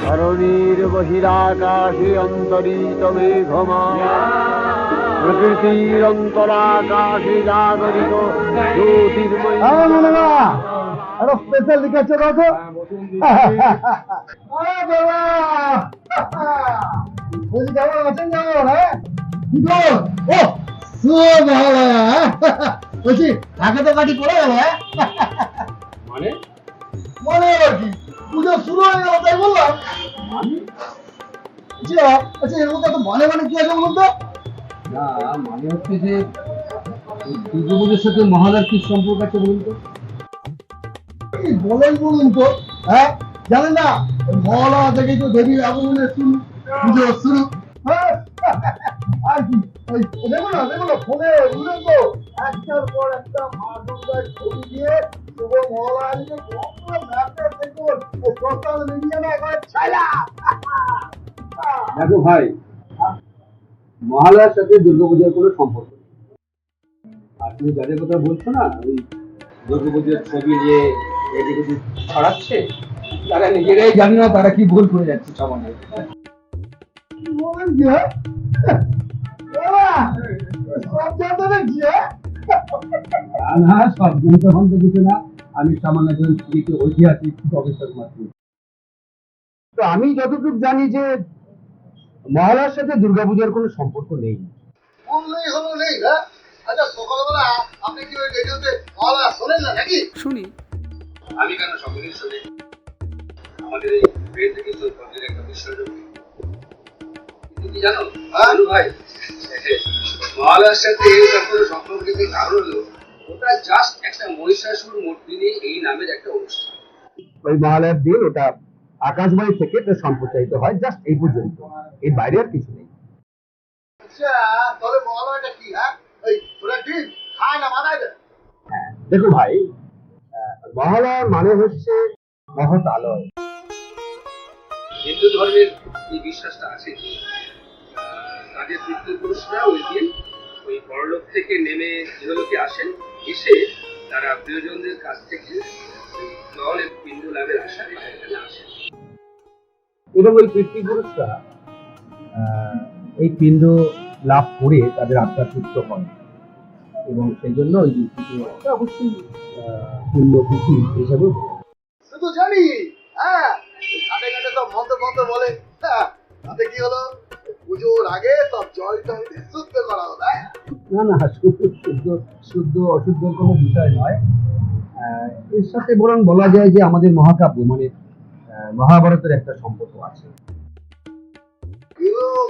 ধরণীর বহিরাকাশে অন্তরিত মেঘমা প্রকৃতির অন্তরাকাশে জাগরিত জ্যোতির্ময় আরও স্পেশাল লিখেছে দেখো। বলছি কেমন আছেন কেমন? হ্যাঁ? কি খবর? ও ভালো হ্যাঁ? বলছি ঢাকা তো কাটি পড়ে গেল হ্যাঁ? মানে? মনে আবার কি? পুজো শুরু হয়ে গেল তাই বললাম। আচ্ছা আচ্ছা এর মধ্যে তো মানে মানে কি আছে বলুন তো? না মানে হচ্ছে যে দুর্গাপুজোর সাথে মহালয়ার কি সম্পর্ক আছে বলুন তো? কি বলেন বলুন তো হ্যাঁ? জানেন না, মহলা থেকেই তো দেবী আগমনের শুরু, পুজো শুরু। হ্যাঁ? আর দেখো ভাই, মহালয়ার সাথে দুর্গাপূজার কোনো সম্পর্ক আর তুমি যাদের কথা বলছো না, ওই দুর্গাপূজার ছবি যে এদিকে ছড়াচ্ছে তারা নিজেরাই জানে না তারা কি ভুল করে যাচ্ছে সব জানতে কিছু না। আমি সামান্য একজন কিছু ঐতিহাসিক গবেষক মাত্র। তো আমি যতটুকু জানি যে মহালয়ার সাথে দুর্গাপূজার কোনো সম্পর্ক নেই। হ্যাঁ? আচ্ছা সকালবেলা আপনি কি ওই রেডিওতে মহলা শোনেন না নাকি? শুনি। আমি কেন সকলেই শুনি আমাদের এই বেদ থেকে সৌভাগ্যের একটা কি জানো? আলু ভাই মহালয়ার সাথে সম্পর্কিত কারণ হলো? ওটা জাস্ট একটা মহিষাসুর মূর্তি এই নামের একটা অনুষ্ঠান। ওই মহালয়ার দিন ওটা আকাশবাণী থেকে এটা সম্প্রচারিত হয় জাস্ট এই পর্যন্ত। এর বাইরে আর কিছু নেই। আচ্ছা তাহলে মহলাটা কি হ্যাঁ? ওই ওরা ডিম খায় না মাথায় হ্যাঁ দেখো ভাই মহালয়ার মানে হচ্ছে মহৎ আলয়। হিন্দু ধর্মের এই বিশ্বাসটা আছে যে তাদের পিতৃপুরুষরা ওই দিন ওই পরলোক থেকে নেমে ইহলোকে আসেন এসে তারা প্রিয়জনদের কাছ থেকে জল এবং পিণ্ড লাভের আশায় এখানে আসেন। এবং ওই পিতৃপুরুষরা আহ, এই পিণ্ড লাভ করে তাদের আত্মা তৃপ্ত হয় এবং সেই জন্য ওই দিনটিকে অবশ্যই আহ, পুণ্য হিসাবে শুধু জানি হ্যাঁ ঘাটে ঘাটে সব মন্ত্র মন্ত্র বলে হ্যাঁ তাতে কি হলো? পুজোর আগে সব জল টল শুদ্ধ করা হলো হ্যাঁ? না না শুদ্ধ শুদ্ধ শুদ্ধ অশুদ্ধ কোনো বিষয় নয়। এর সাথে বরং বলা যায় যে আমাদের মহাকাব্য মানে মহাভারতের একটা সম্পর্ক আছে।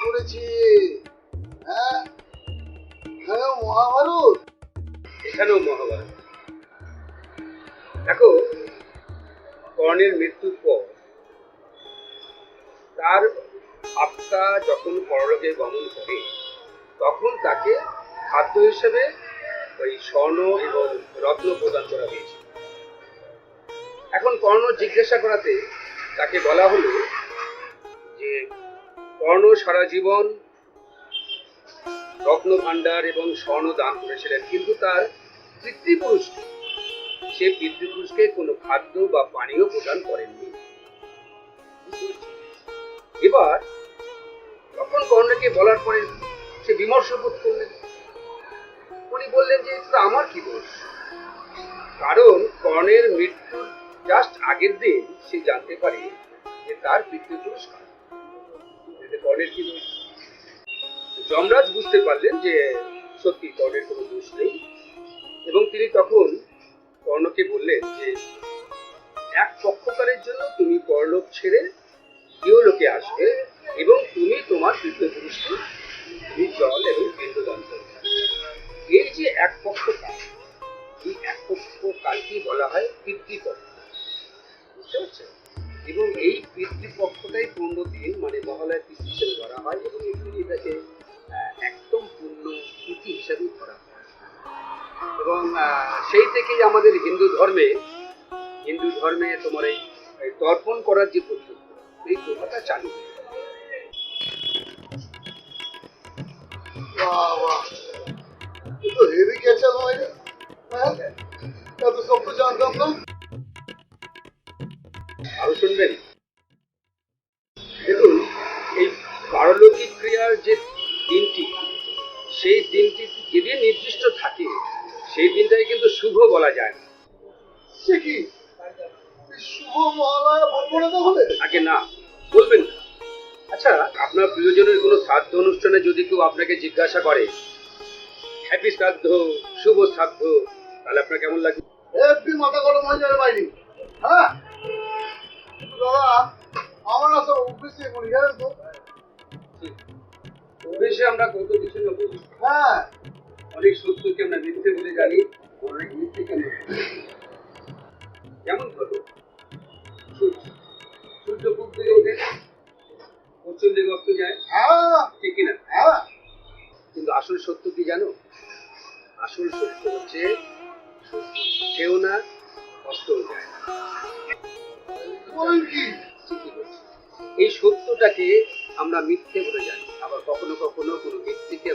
করেছি এখানেও মহাভারত? দেখো, কর্ণের মৃত্যুর পর তার আত্মা যখন পরলোকে গমন করে, তখন তাকে খাদ্য হিসেবে ওই স্বর্ণ এবং রত্ন প্রদান করা হয়েছে। এখন কর্ণ জিজ্ঞাসা করাতে তাকে বলা হলো যে, কর্ণ সারা জীবন রত্ন ভাণ্ডার এবং স্বর্ণ দান করেছিলেন, কিন্তু তার পিতৃপুরুষকে সে পিতৃপুরুষকে কোনো খাদ্য বা পানীয় প্রদান করেননি। এবার তখন কর্ণকে বলার পরে সে বিমর্ষ বোধ করলেন। উনি বললেন যে এটা আমার কি দোষ? কারণ কর্ণের মৃত্যুর জাস্ট আগের দিন সে জানতে পারে যে তার পিতৃপুরুষ কার। কর্ণের কি দোষ? যমরাজ বুঝতে পারলেন যে সত্যি কর্ণের কোনো দোষ নেই। এবং তিনি তখন কর্ণকে বললেন যে, এক পক্ষকারের জন্য তুমি পরলোক ছেড়ে ইহলোকে আসবে এবং এবং সেই থেকেই আমাদের হিন্দু ধর্মে হিন্দু ধর্মে তোমার এই তর্পণ করার যে পদ্ধতি, এই প্রথাটা চালু গেছে সেই দিনটাই কিন্তু শুভ বলা যায় না। সে কি? শুভ মহালয়া বলব না তাহলে আগে না বলবেন না। আচ্ছা আপনার প্রিয়জনের কোনো শ্রাদ্ধ অনুষ্ঠানে যদি কেউ আপনাকে জিজ্ঞাসা করে হ্যাপি শ্রাদ্ধ শুভ শ্রাদ্ধ তাহলে আপনার কেমন হেভি মাথা গরম হয়ে যাবে বাইরে। হ্যাঁ? দাদা আমার আসলে অফিসে করি জানেন তো। অভ্যেসে আমরা কত কিছু না বলি হ্যাঁ। অনেক সত্যকে আমরা মিথ্যে বলে জানি অনেক মিথ্যেকে আমরা। যেমন ধরো সূর্য। সূর্য পূব থেকে ওঠে? পশ্চিম দিকে অস্ত যায়। হ্যাঁ। ঠিক কিনা? হ্যাঁ। কিন্তু আসল সত্য কি জানো? আসল সত্য হচ্ছে উঠেও না অস্তও যায়। বলছি। এই সত্যটাকে আমরা মিথ্যে বলে জানি। আবার কখনো কখনো কোনো ব্যক্তিকে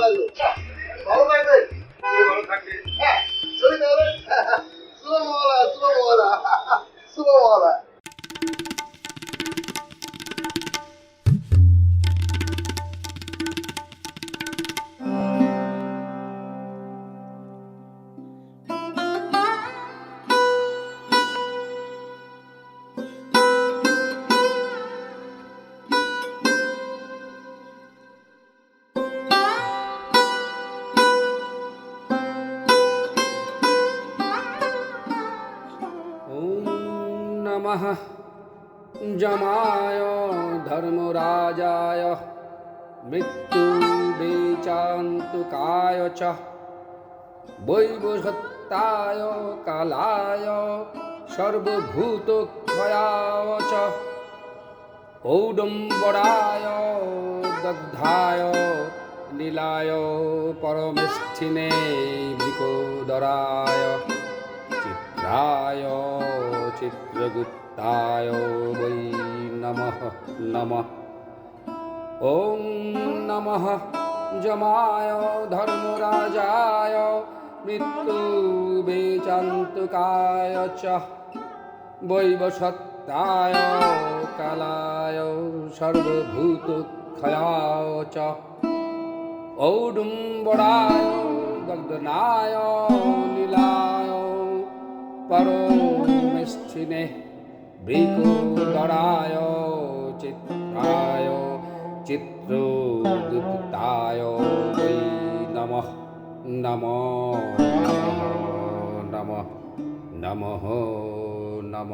falando. नमः जमाय धर्मराजाय मृत्युबेचान्तुकाय च वैवसत्ताय कालाय सर्वभूतक्षयाय च औडम्बराय दग्धाय नीलाय परमेष्ठिने भृकोदराय चित्राय चित्रगुप्ताय वै नमः नमः ॐ नमः जमाय धर्मराजाय मृत्युबेचान्तुकाय च वैवसत्ताय कालाय सर्वभूतक्षयाय च औडुम्बराय दग्धनाय नीलाय পরমেস্থিনে ভৃকুদরায় চিত্রায় চিত্রগুপ্তায় বৈ নম নম নম নম নম।